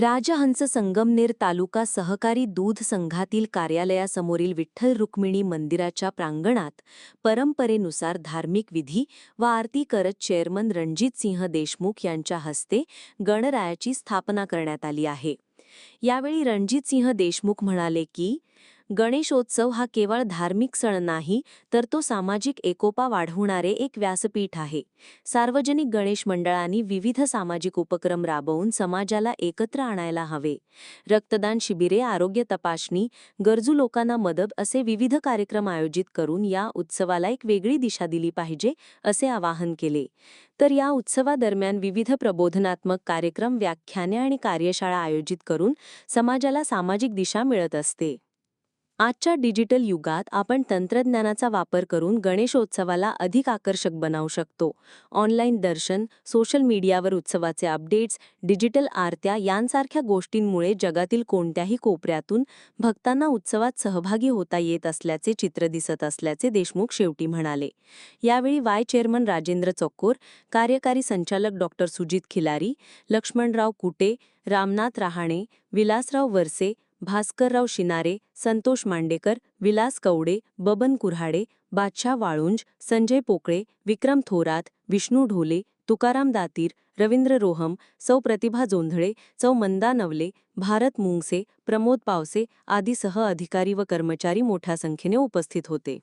राजहंस संगमनेर तालुका सहकारी दूध संघातील कार्यालयासमोरील विठ्ठल रुक्मिणी मंदिराच्या प्रांगणात परंपरेनुसार धार्मिक विधी व आरती करत चेअरमन रणजितसिंह देशमुख यांच्या हस्ते गणरायाची स्थापना करण्यात आली आहे. यावेळी रणजितसिंह देशमुख म्हणाले की गणेशोत्सव हा केवळ धार्मिक सण नाही तर तो सामाजिक एकोपा वाढवणारे एक व्यासपीठ आहे. सार्वजनिक गणेश मंडळांनी विविध सामाजिक उपक्रम राबवून समाजाला एकत्र आणायला हवे. रक्तदान शिबिरे आरोग्य तपासणी गरजू लोकांना मदत असे विविध कार्यक्रम आयोजित करून या उत्सवाला एक वेगळी दिशा दिली पाहिजे असे आवाहन केले. तर या उत्सवादरम्यान विविध प्रबोधनात्मक कार्यक्रम व्याख्याने आणि कार्यशाळा आयोजित करून समाजाला सामाजिक दिशा मिळत असते. आजच्या डिजिटल युगात आपण तंत्रज्ञानाचा वापर करून गणेशोत्सवाला अधिक आकर्षक बनवू शकतो. ऑनलाईन दर्शन सोशल मीडियावर उत्सवाचे अपडेट्स डिजिटल आरत्या यांसारख्या गोष्टींमुळे जगातील कोणत्याही कोपऱ्यातून भक्तांना उत्सवात सहभागी होता येत असल्याचे चित्र दिसत असल्याचे देशमुख शेवटी म्हणाले. यावेळी वाय चेअरमन राजेंद्र चोक्कोर कार्यकारी संचालक डॉक्टर सुजित खिलारी लक्ष्मणराव कुटे रामनाथ रहाणे विलासराव वरसे भास्करराव शिनारे संतोष मांडेकर विलास कवडे बबन कुऱ्हाडे बादशाह वाळुंज संजय पोकळे विक्रम थोरात विष्णू ढोले तुकाराम दातीर रवींद्र रोहम सौ प्रतिभा जोंधळे चौ मंदा नवले भारत मुंगसे प्रमोद पावसे आदीसह अधिकारी व कर्मचारी मोठ्या संख्येने उपस्थित होते.